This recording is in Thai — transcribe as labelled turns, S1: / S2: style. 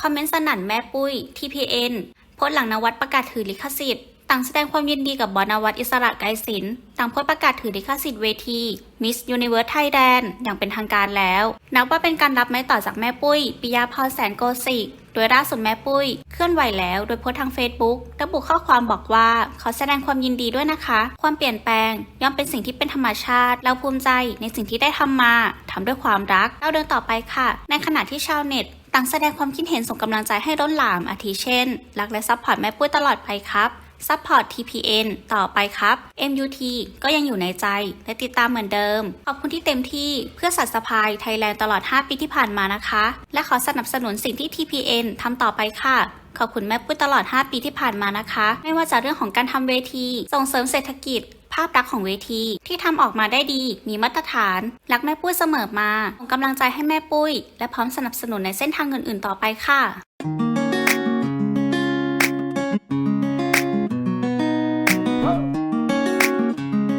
S1: คอมเมนต์สนั่นแม่ปุ้ย TPN โพสหลังนวัดประกาศถือลิขสิทธิ์ ต่างแสดงความยินดีกับบอนวัดอิสระไกรศิลป์ต่างโพสประกาศถือลิขสิทธิ์เวที Miss Universe Thailand อย่างเป็นทางการแล้ว นับว่าเป็นการรับไม้ต่อจากแม่ปุ้ยปิยาพรแสนโกสิกโดยล่าสุดแม่ปุ้ย เคลื่อนไหวแล้วโดยโพสทาง Facebook ระบุข้อความบอกว่า ขอแสดงความยินดีด้วยนะคะ ความเปลี่ยนแปลง ย่อมเป็นสิ่งที่เป็นธรรมชาติ เราภูมิใจในสิ่งที่ได้ทำมาทำด้วยความรักเราเดินต่อไปค่ะ ในขณะที่ชาวเน็ต ต่างแสดงความคิดเห็นส่งกำลังใจให้ล้นหลามอาทิเช่น รักและซัพพอร์ตแม่ปุ้ยตลอดไปครับซัพพอร์ต TPN ต่อไปครับ MUT ก็ยังอยู่ในใจ และติดตามเหมือนเดิม ขอบคุณที่เต็มที่เพื่อสัตว์สภายไทยแลนด์ตลอด 5 ปีที่ผ่านมานะคะ และขอสนับสนุนสิ่งที่ TPN ทำต่อไปค่ะ ขอบคุณแม่ปุ้ยตลอด 5 ปีที่ผ่านมานะคะ ไม่ว่าจะเรื่องของการทำเวที ส่งเสริมเศรษฐกิจาพลักษณ์ของเวที ที่ทำออกมาได้ดี มีมาตรฐาน รักแม่ปุ้ยเสมอมาส่งกำลังใจให้แม่ปุ้ย และพร้อมสนับสนุนในเส้นทางอื่นๆ ต่อไปค่ะ